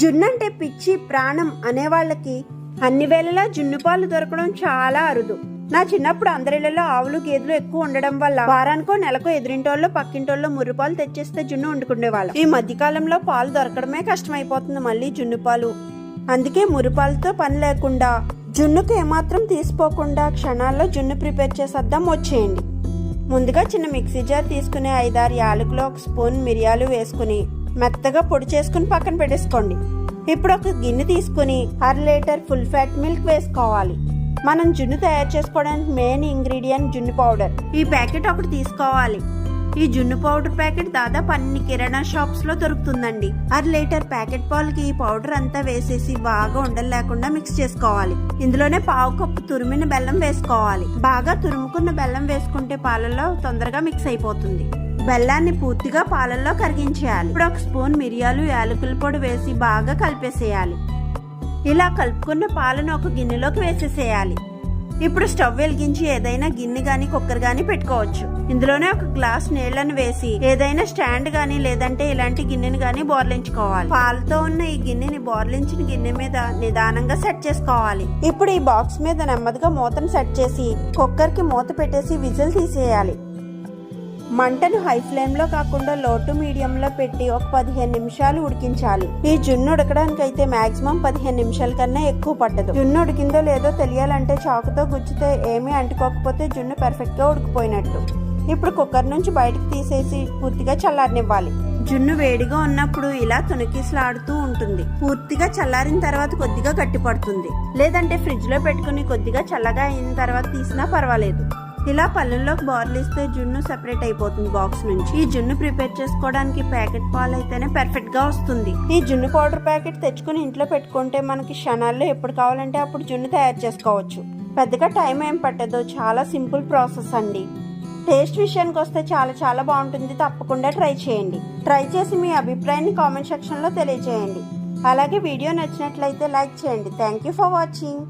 జున్ను అంటే పిచ్చి ప్రాణం అనే వాళ్ళకి అన్ని వేళలా జున్ను పాలు దొరకడం చాలా అరుదు. నా చిన్నప్పుడు అందరిళ్ళలో ఆవులు గేదెలు ఎక్కువ ఉండడం వల్ల వారానికో నెలకో ఎదురింటోళ్ళు పక్కింటోళ్ళు మురిపాలు తెచ్చేస్తే జున్ను వండుకునేవాళ్ళం ఈ మధ్యకాలంలో పాలు దొరకడమే కష్టమైపోతుంది మళ్ళీ జున్ను పాలు. అందుకే మురిపాలతో పని లేకుండా జున్నుకు ఏమాత్రం తీసిపోకుండా క్షణాల్లో జున్ను ప్రిపేర్ చేసేద్దాం వచ్చేయండి. ముందుగా చిన్న మిక్సీ జార్ తీసుకుని ఐదారు యాలకులు ఒక స్పూన్ మిరియాలు వేసుకుని మెత్తగా పొడి చేసుకుని పక్కన పెట్టేసుకోండి. ఇప్పుడు ఒక గిన్నె తీసుకుని అర లీటర్ ఫుల్ ఫ్యాట్ మిల్క్ వేసుకోవాలి. మనం జున్ను తయారు చేసుకోవడానికి మెయిన్ ఇంగ్రీడియంట్ జున్ను పౌడర్. ఈ ప్యాకెట్ ఒకటి తీసుకోవాలి. ఈ జున్ను పౌడర్ ప్యాకెట్ దాదాపు అన్ని కిరాణా షాప్స్లో దొరుకుతుందండి. అర లీటర్ ప్యాకెట్ పాలకి ఈ పౌడర్ అంతా వేసేసి బాగా ఉండలు లేకుండా మిక్స్ చేసుకోవాలి. ఇందులోనే పావు కప్పు తురిమిన బెల్లం వేసుకోవాలి. బాగా తురుముకున్న బెల్లం వేసుకుంటే పాలల్లో తొందరగా మిక్స్ అయిపోతుంది. బెల్లాన్ని పూర్తిగా పాలల్లో కరిగించేయాలి. ఇప్పుడు ఒక స్పూన్ మిరియాలు యాలకుల పొడి వేసి బాగా కలిపేసేయాలి. ఇలా కలుపుకున్న పాలను ఒక గిన్నెలోకి వేసేసేయాలి. ఇప్పుడు స్టవ్ వెలిగించి ఏదైనా గిన్నె కానీ కుక్కర్ కానీ పెట్టుకోవచ్చు. ఇందులోనే ఒక గ్లాస్ నీళ్ళను వేసి ఏదైనా స్టాండ్ కానీ లేదంటే ఇలాంటి గిన్నెని కానీ బోర్లించుకోవాలి. పాలతో ఉన్న ఈ గిన్నెని బోర్లించిన గిన్నె మీద నిదానంగా సెట్ చేసుకోవాలి. ఇప్పుడు ఈ బాక్స్ మీద నెమ్మదిగా మూతను సెట్ చేసి కుక్కర్కి మూత పెట్టేసి విజిల్ తీసేయాలి. మంటను హై ఫ్లేమ్లో కాకుండా లో టు మీడియం లో పెట్టి ఒక పదిహేను నిమిషాలు ఉడికించాలి. ఈ జున్ను ఉడకడానికి అయితే మాక్సిమం పదిహేను నిమిషాల కన్నా ఎక్కువ పట్టదు. జున్ను ఉడికిందో లేదో తెలియాలంటే చాకుతో గుచ్చితే ఏమీ అంటుకోకపోతే జున్ను పర్ఫెక్ట్గా ఉడికిపోయినట్టు. ఇప్పుడు కుక్కర్ నుంచి బయటకు తీసేసి పూర్తిగా చల్లారనివ్వాలి. జున్ను వేడిగా ఉన్నప్పుడు ఇలా తునికిసలాడుతూ ఉంటుంది. పూర్తిగా చల్లారిన తర్వాత కొద్దిగా గట్టిపడుతుంది. లేదంటే ఫ్రిడ్జ్లో పెట్టుకుని కొద్దిగా చల్లగా అయిన తర్వాత తీసినా పర్వాలేదు. ఇలా పళ్ళల్లోకి బార్లిస్తే జున్ను సెపరేట్ అయిపోతుంది బాక్స్ నుంచి. ఈ జున్ను ప్రిపేర్ చేసుకోవడానికి ప్యాకెట్ పాలు అయితేనే పర్ఫెక్ట్గా వస్తుంది. ఈ జున్ను పౌడర్ ప్యాకెట్ తెచ్చుకుని ఇంట్లో పెట్టుకుంటే మనకి క్షణాల్లో ఎప్పుడు కావాలంటే అప్పుడు జున్ను తయారు చేసుకోవచ్చు. పెద్దగా టైం ఏం పట్టదు. చాలా సింపుల్ ప్రాసెస్ అండి. టేస్ట్ విషయానికి వస్తే చాలా చాలా బాగుంటుంది. తప్పకుండా ట్రై చేయండి. ట్రై చేసి మీ అభిప్రాయాన్ని కామెంట్ సెక్షన్లో తెలియజేయండి. అలాగే వీడియో నచ్చినట్లయితే లైక్ చేయండి. Thank you for watching